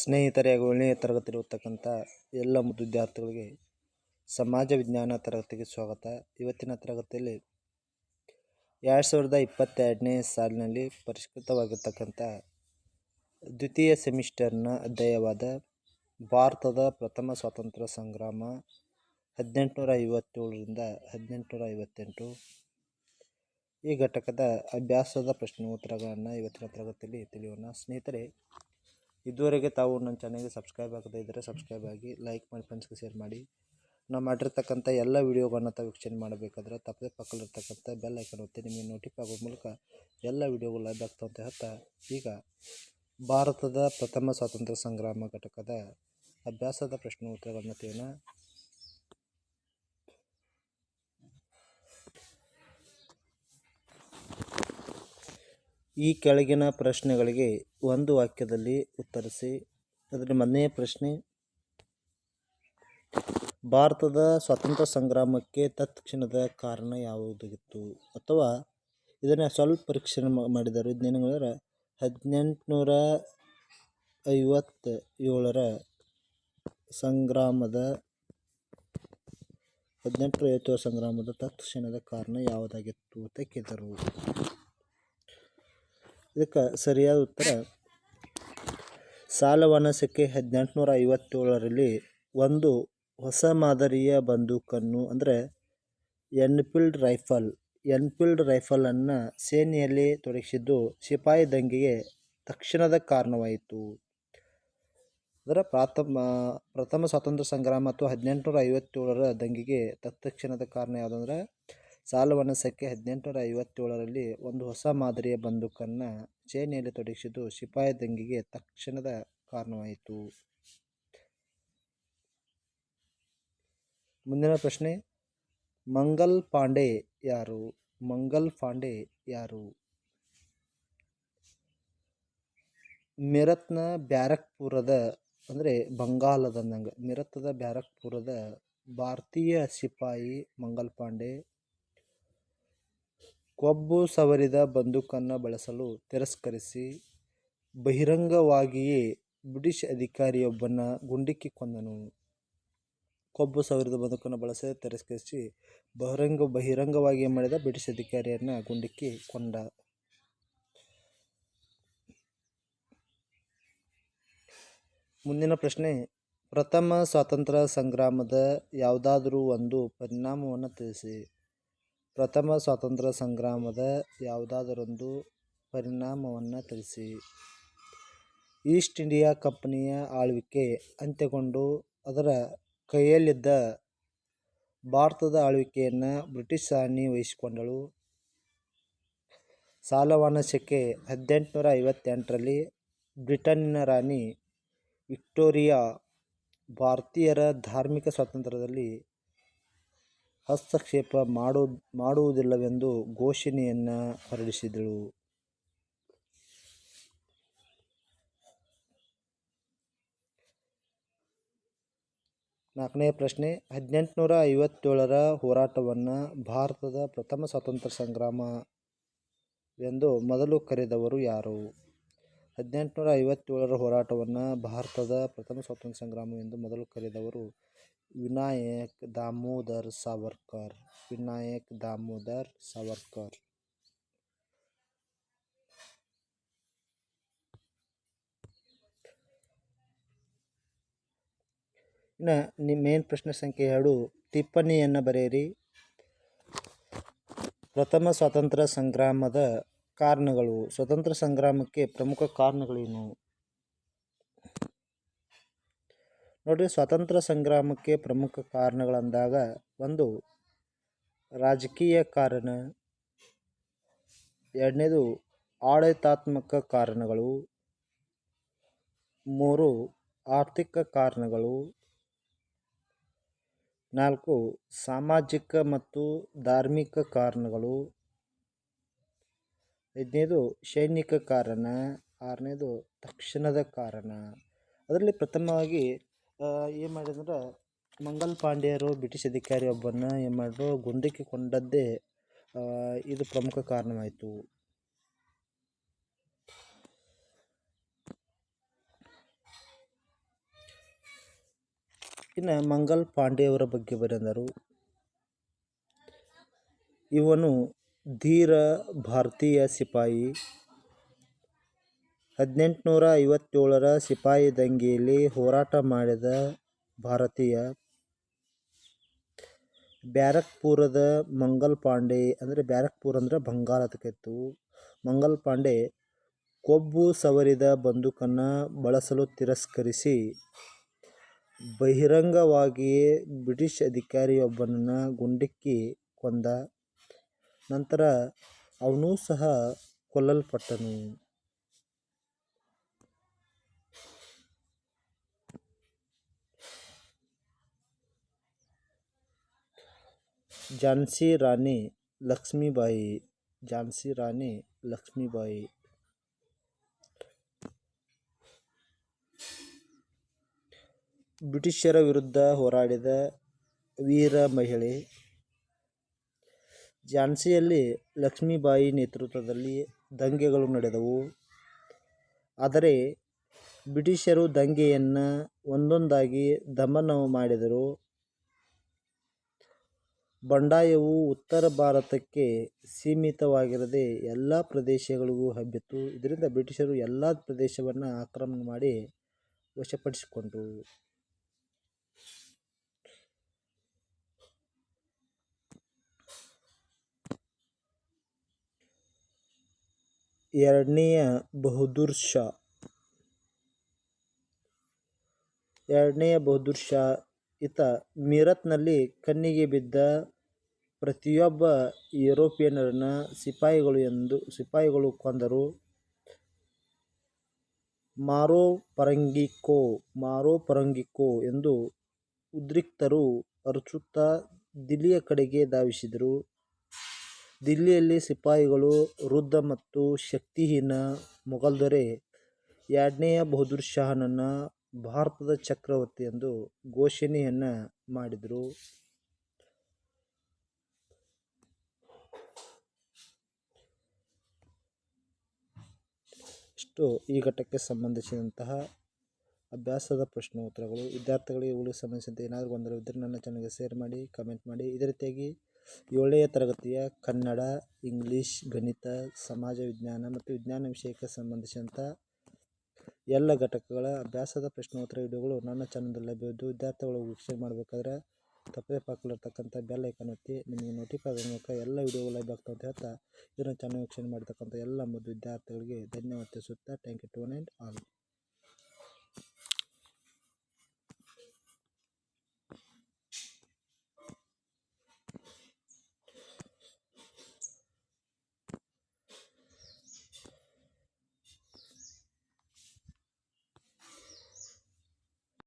ಸ್ನೇಹಿತರೆ ಹಾಗೂ ಏಳನೇ ತರಗತಿ ಓದ್ತಕ್ಕಂಥ ಎಲ್ಲ ಮುದ್ದು ವಿದ್ಯಾರ್ಥಿಗಳಿಗೆ ಸಮಾಜ ವಿಜ್ಞಾನ ತರಗತಿಗೆ ಸ್ವಾಗತ. ಇವತ್ತಿನ ತರಗತಿಯಲ್ಲಿ ಎರಡು ಸಾವಿರದ ಇಪ್ಪತ್ತೆರಡನೇ ಸಾಲಿನಲ್ಲಿ ಪರಿಷ್ಕೃತವಾಗಿರ್ತಕ್ಕಂಥ ದ್ವಿತೀಯ ಸೆಮಿಸ್ಟರ್ನ ಅಧ್ಯಾಯವಾದ ಭಾರತದ ಪ್ರಥಮ ಸ್ವಾತಂತ್ರ್ಯ ಸಂಗ್ರಾಮ ಹದಿನೆಂಟುನೂರ ಐವತ್ತೇಳರಿಂದ ಹದಿನೆಂಟುನೂರ ಐವತ್ತೆಂಟು ಈ ಘಟಕದ ಅಭ್ಯಾಸದ ಪ್ರಶ್ನೆ ಉತ್ತರಗಳನ್ನು ಇವತ್ತಿನ ತರಗತಿಯಲ್ಲಿ ತಿಳಿಯೋಣ. ಸ್ನೇಹಿತರೆ ಇದುವರೆಗೆ ತಾವು ನನ್ನ ಚಾನಲ್ಗೆ ಸಬ್ಸ್ಕ್ರೈಬ್ ಆಗದೇ ಇದ್ದರೆ ಸಬ್ಸ್ಕ್ರೈಬ್ ಆಗಿ ಲೈಕ್ ಮಾಡಿ ಫ್ರೆಂಡ್ಸ್ಗೆ ಶೇರ್ ಮಾಡಿ. ನಾವು ಮಾಡಿರ್ತಕ್ಕಂಥ ಎಲ್ಲ ವೀಡಿಯೋಗಳನ್ನ ತಾವು ವೀಕ್ಷಣೆ ಮಾಡಬೇಕಾದ್ರೆ ತಪ್ಪದೆ ಪಕ್ಕದಲ್ಲಿರ್ತಕ್ಕಂಥ ಬೆಲ್ ಐಕನ್ ಒತ್ತಿ ನಿಮಗೆ ನೋಟಿಫೈ ಆಗೋ ಮೂಲಕ ಎಲ್ಲ ವೀಡಿಯೋಗಳು ಲಭ್ಯ ಆಗ್ತಾವಂತ ಹೇಳ್ತಾ, ಈಗ ಭಾರತದ ಪ್ರಥಮ ಸ್ವಾತಂತ್ರ್ಯ ಸಂಗ್ರಾಮ ಘಟಕದ ಅಭ್ಯಾಸದ ಪ್ರಶ್ನೆ ಈ ಕೆಳಗಿನ ಪ್ರಶ್ನೆಗಳಿಗೆ ಒಂದು ವಾಕ್ಯದಲ್ಲಿ ಉತ್ತರಿಸಿ. ಅದರ ಮೊದಲನೇ ಪ್ರಶ್ನೆ, ಭಾರತದ ಸ್ವಾತಂತ್ರ್ಯ ಸಂಗ್ರಾಮಕ್ಕೆ ತತ್ಕ್ಷಣದ ಕಾರಣ ಯಾವುದಾಗಿತ್ತು? ಅಥವಾ ಇದನ್ನು ಸ್ವಲ್ಪ ಪರೀಕ್ಷೆ ಮಾಡಿದರು. ಇದನ್ನೇನಂದ್ರೆ ಹದಿನೆಂಟುನೂರ ಐವತ್ತ ಏಳರ ಸಂಗ್ರಾಮದ ಹದಿನೆಂಟು ಐವತ್ತೇಳು ಸಂಗ್ರಾಮದ ತತ್ಕ್ಷಣದ ಕಾರಣ ಯಾವುದಾಗಿತ್ತು ಅಂತ ಕೇಳಿದರು. ಇದಕ್ಕೆ ಸರಿಯಾದ ಉತ್ತರ, ಸಾಲವನಸಕ್ಕೆ ಹದಿನೆಂಟುನೂರ ಐವತ್ತೇಳರಲ್ಲಿ ಒಂದು ಹೊಸ ಮಾದರಿಯ ಬಂದೂಕನ್ನು, ಅಂದರೆ ಎನ್ಫೀಲ್ಡ್ ರೈಫಲ್, ಎನ್ಫೀಲ್ಡ್ ರೈಫಲನ್ನು ಸೇನೆಯಲ್ಲಿ ತೊಡಗಿಸಿದ್ದು ಸಿಪಾಯಿ ದಂಗೆಗೆ ತಕ್ಷಣದ ಕಾರಣವಾಯಿತು. ಅದರ ಪ್ರಾಥಮ, ಪ್ರಥಮ ಸ್ವಾತಂತ್ರ್ಯ ಸಂಗ್ರಾಮ ಅಥವಾ ಹದಿನೆಂಟುನೂರ ಐವತ್ತೇಳರ ದಂಗೆಗೆ ತತ್ಕ್ಷಣದ ಕಾರಣ ಯಾವುದಂದ್ರೆ ಸಾಲವನಸಕ್ಕೆ ಹದಿನೆಂಟುನೂರ ಐವತ್ತೇಳರಲ್ಲಿ ಒಂದು ಹೊಸ ಮಾದರಿಯ ಬಂದೂಕನ್ನು ಚೇನೆಯಲ್ಲಿ ತೊಡಗಿಸಿದ್ದು ಸಿಪಾಯಿ ದಂಗೆಗೆ ತಕ್ಷಣದ ಕಾರಣವಾಯಿತು. ಮುಂದಿನ ಪ್ರಶ್ನೆ, ಮಂಗಲ್ ಪಾಂಡೆ ಯಾರು? ಮಂಗಲ್ ಪಾಂಡೆ ಯಾರು? ಮಿರತ್ನ ಬ್ಯಾರಕ್ಪುರದ, ಅಂದರೆ ಬಂಗಾಲದಂದಂಗೆ ಮಿರತ್ದ ಬ್ಯಾರಕ್ಪುರದ ಭಾರತೀಯ ಸಿಪಾಯಿ ಮಂಗಲ್ ಪಾಂಡೆ ಕೊಬ್ಬು ಸವರಿದ ಬಂದೂಕನ್ನು ಬಳಸಲು ತಿರಸ್ಕರಿಸಿ ಬಹಿರಂಗವಾಗಿಯೇ ಬ್ರಿಟಿಷ್ ಅಧಿಕಾರಿಯೊಬ್ಬನ ಗುಂಡಿಕ್ಕಿ ಕೊಂದನು. ಕೊಬ್ಬು ಸವರಿದ ಬಂದೂಕನ್ನು ಬಳಸಿ ತಿರಸ್ಕರಿಸಿ ಬಹಿರಂಗ ಬಹಿರಂಗವಾಗಿ ಮಾಡಿದ ಬ್ರಿಟಿಷ್ ಅಧಿಕಾರಿಯನ್ನು ಗುಂಡಿಕ್ಕಿ ಕೊಂದ. ಮುಂದಿನ ಪ್ರಶ್ನೆ, ಪ್ರಥಮ ಸ್ವಾತಂತ್ರ್ಯ ಸಂಗ್ರಾಮದ ಯಾವುದಾದರೂ ಒಂದು ಪರಿಣಾಮವನ್ನು ತಿಳಿಸಿ. ಪ್ರಥಮ ಸ್ವಾತಂತ್ರ್ಯ ಸಂಗ್ರಾಮದ ಯಾವುದಾದರೊಂದು ಪರಿಣಾಮವನ್ನು ತಿಳಿಸಿ. ಈಸ್ಟ್ ಇಂಡಿಯಾ ಕಂಪನಿಯ ಆಳ್ವಿಕೆ ಅಂತ್ಯಗೊಂಡು ಅದರ ಕೈಯಲ್ಲಿದ್ದ ಭಾರತದ ಆಳ್ವಿಕೆಯನ್ನು ಬ್ರಿಟಿಷ್ ರಾಣಿ ವಹಿಸಿಕೊಂಡಳು. ಸಾಲವಾನಶಕ್ಕೆ ಹದಿನೆಂಟುನೂರ ಐವತ್ತೆಂಟರಲ್ಲಿ ಬ್ರಿಟನ್ನಿನ ರಾಣಿ ವಿಕ್ಟೋರಿಯಾ ಭಾರತೀಯರ ಧಾರ್ಮಿಕ ಸ್ವಾತಂತ್ರ್ಯದಲ್ಲಿ ಹಸ್ತಕ್ಷೇಪ ಮಾಡು, ಮಾಡುವುದಿಲ್ಲವೆಂದು ಘೋಷಣೆಯನ್ನು ಹೊರಡಿಸಿದಳು. ನಾಲ್ಕನೇ ಪ್ರಶ್ನೆ, ಹದಿನೆಂಟುನೂರ ಐವತ್ತೇಳರ ಹೋರಾಟವನ್ನು ಭಾರತದ ಪ್ರಥಮ ಸ್ವಾತಂತ್ರ್ಯ ಸಂಗ್ರಾಮ ಎಂದು ಮೊದಲು ಕರೆದವರು ಯಾರು? ಹದಿನೆಂಟುನೂರ ಐವತ್ತೇಳರ ಹೋರಾಟವನ್ನು ಭಾರತದ ಪ್ರಥಮ ಸ್ವಾತಂತ್ರ್ಯ ಸಂಗ್ರಾಮ ಎಂದು ಮೊದಲು ಕರೆದವರು ವಿನಾಯಕ್ ದಾಮೋದರ್ ಸಾವರ್ಕರ್, ವಿನಾಯಕ್ ದಾಮೋದರ್ ಸಾವರ್ಕರ್. ಇನ್ನು ನಿಮ್ಮ ಮೇನ್ ಪ್ರಶ್ನೆ ಸಂಖ್ಯೆ ಎರಡು, ಟಿಪ್ಪಣಿಯನ್ನು ಬರೆಯಿರಿ. ಪ್ರಥಮ ಸ್ವಾತಂತ್ರ್ಯ ಸಂಗ್ರಾಮದ ಕಾರಣಗಳು. ಸ್ವತಂತ್ರ ಸಂಗ್ರಾಮಕ್ಕೆ ಪ್ರಮುಖ ಕಾರಣಗಳೇನು? ನೋಡಿರಿ ಸ್ವಾತಂತ್ರ್ಯ ಸಂಗ್ರಾಮಕ್ಕೆ ಪ್ರಮುಖ ಕಾರಣಗಳಂದಾಗ ಒಂದು ರಾಜಕೀಯ ಕಾರಣ, ಎರಡನೇದು ಆಡಳಿತಾತ್ಮಕ ಕಾರಣಗಳು, ಮೂರು ಆರ್ಥಿಕ ಕಾರಣಗಳು, ನಾಲ್ಕು ಸಾಮಾಜಿಕ ಮತ್ತು ಧಾರ್ಮಿಕ ಕಾರಣಗಳು, ಐದನೇದು ಸೈನಿಕ ಕಾರಣ, ಆರನೇದು ತಕ್ಷಣದ ಕಾರಣ. ಅದರಲ್ಲಿ ಪ್ರಥಮವಾಗಿ ಏನು ಮಾಡಿದಂದ್ರೆ ಮಂಗಲ್ ಪಾಂಡ್ಯರು ಬ್ರಿಟಿಷ್ ಅಧಿಕಾರಿ ಒಬ್ಬನ ಏನು ಮಾಡಿದ್ರು ಗುಂಡಿಕ್ಕಿ ಕೊಂಡದ್ದೇ ಇದು ಪ್ರಮುಖ ಕಾರಣವಾಯಿತು. ಇನ್ನು ಮಂಗಲ್ ಪಾಂಡೆಯವರ ಬಗ್ಗೆ ಬರೆದರು ಇವನು ಧೀರ ಭಾರತೀಯ ಸಿಪಾಯಿ. ಹದಿನೆಂಟುನೂರ ಐವತ್ತೇಳರ ಸಿಪಾಯಿ ದಂಗೆಯಲ್ಲಿ ಹೋರಾಟ ಮಾಡಿದ ಭಾರತೀಯ ಬ್ಯಾರಕ್ಪುರದ ಮಂಗಲ್ ಪಾಂಡೆ, ಅಂದರೆ ಬ್ಯಾರಕ್ಪುರ ಅಂದರೆ ಬಂಗಾಳ ಅದಕ್ಕಿತ್ತು ಮಂಗಲ್ ಪಾಂಡೆ ಕೊಬ್ಬು ಸವರಿದ ಬಂದೂಕನ್ನು ಬಳಸಲು ತಿರಸ್ಕರಿಸಿ ಬಹಿರಂಗವಾಗಿಯೇ ಬ್ರಿಟಿಷ್ ಅಧಿಕಾರಿಯೊಬ್ಬನನ್ನು ಗುಂಡಿಕ್ಕಿ ಕೊಂದ ನಂತರ ಅವನೂ ಸಹ ಕೊಲ್ಲಲ್ಪಟ್ಟನು. ಝಾನ್ಸಿ ರಾಣಿ ಲಕ್ಷ್ಮೀಬಾಯಿ ಝಾನ್ಸಿ ರಾಣಿ ಲಕ್ಷ್ಮೀಬಾಯಿ. ಬ್ರಿಟಿಷರ ವಿರುದ್ಧ ಹೋರಾಡಿದ ವೀರ ಮಹಿಳೆ. ಝಾನ್ಸಿಯಲ್ಲಿ ಲಕ್ಷ್ಮೀಬಾಯಿ ನೇತೃತ್ವದಲ್ಲಿ ದಂಗೆಗಳು ನಡೆದವು. ಆದರೆ ಬ್ರಿಟಿಷರು ದಂಗೆಯನ್ನು ಒಂದೊಂದಾಗಿ ದಮನ ಮಾಡಿದರು. ಬಂಡಾಯವು ಉತ್ತರ ಭಾರತಕ್ಕೆ ಸೀಮಿತವಾಗಿರದೆ ಎಲ್ಲ ಪ್ರದೇಶಗಳಿಗೂ ಹಬ್ಬಿತು ಇದರಿಂದ ಬ್ರಿಟಿಷರು ಎಲ್ಲ ಪ್ರದೇಶವನ್ನು ಆಕ್ರಮಣ ಮಾಡಿ ವಶಪಡಿಸಿಕೊಂಡರು. ಎರಡನೆಯ ಬಹದ್ದೂರ್ ಶಾ. ಎರಡನೆಯ ಬಹದ್ದೂರ್ ಶಾ ಈತ ಮೀರತ್ನಲ್ಲಿ ಕಣ್ಣಿಗೆ ಬಿದ್ದ ಪ್ರತಿಯೊಬ್ಬ ಯುರೋಪಿಯನ್ನರನ್ನು ಸಿಪಾಯಿಗಳು ಎಂದು, ಸಿಪಾಯಿಗಳು ಕೊಂದರು. ಮಾರೋ ಪರಂಗಿಕೋ ಮಾರೋ ಪರಂಗಿಕೋ ಎಂದು ಉದ್ರಿಕ್ತರು ಅರಚುತ್ತಾ ದಿಲ್ಲಿಯ ಕಡೆಗೆ ಧಾವಿಸಿದರು. ದಿಲ್ಲಿಯಲ್ಲಿ ಸಿಪಾಯಿಗಳು ವೃದ್ಧ ಮತ್ತು ಶಕ್ತಿಹೀನ ಮೊಘಲ್ ದೊರೆ ಎರಡನೆಯ ಬಹದ್ದೂರ್ ಶಾಹನನ್ನು ಭಾರತದ ಚಕ್ರವರ್ತಿ ಎಂದು ಘೋಷಣೆಯನ್ನು ಮಾಡಿದರು. ಇಷ್ಟು ಈ ಘಟ್ಟಕ್ಕೆ ಸಂಬಂಧಿಸಿದಂತಹ ಅಭ್ಯಾಸದ ಪ್ರಶ್ನೆ ಉತ್ತರಗಳು. ವಿದ್ಯಾರ್ಥಿಗಳಿಗೆ ಇವುಗಳಿಗೆ ಸಂಬಂಧಿಸಿದಂತೆ ಏನಾದರೂ ಗೊಂದಲವಿದ್ದರೆ ನನ್ನ ಚಾನಲ್ಗೆ ಶೇರ್ ಮಾಡಿ ಕಮೆಂಟ್ ಮಾಡಿ. ಇದೇ ರೀತಿಯಾಗಿ ಏಳನೆಯ ತರಗತಿಯ ಕನ್ನಡ ಇಂಗ್ಲೀಷ್ ಗಣಿತ, ಸಮಾಜ ವಿಜ್ಞಾನ ಮತ್ತು ವಿಜ್ಞಾನ ವಿಷಯಕ್ಕೆ ಸಂಬಂಧಿಸಿದಂಥ ಎಲ್ಲ ಘಟಕಗಳ ಅಭ್ಯಾಸದ ಪ್ರಶ್ನೋತ್ತರ ವಿಡಿಯೋಗಳು ನನ್ನ ಚಾನಲ್ನಲ್ಲಿ ಲಭ್ಯವಿದ್ದು, ವಿದ್ಯಾರ್ಥಿಗಳು ವೀಕ್ಷಣೆ ಮಾಡಬೇಕಾದ್ರೆ ತಪ್ಪದೆ ಪಾಕಲಿರ್ತಕ್ಕಂಥ ಬೆಲ್ ಐಕನ್ ಒತ್ತಿ, ನಿಮಗೆ ನೋಟಿಫೈ ಮೂಲಕ ಎಲ್ಲ ವಿಡಿಯೋಗಳು ಲಭ್ಯ ಆಗ್ತಾವೆ ಅಂತ ಹೇಳ್ತಾ, ಇದನ್ನು ಚಾನಲ್ ವೀಕ್ಷಣೆ ಮಾಡಿರ್ತಕ್ಕಂಥ ಎಲ್ಲ ಮುದ್ದು ವಿದ್ಯಾರ್ಥಿಗಳಿಗೆ ಧನ್ಯವಾದ ತಿಳಿಸುತ್ತಾ ಥ್ಯಾಂಕ್ ಯು ಟು ಆಲ್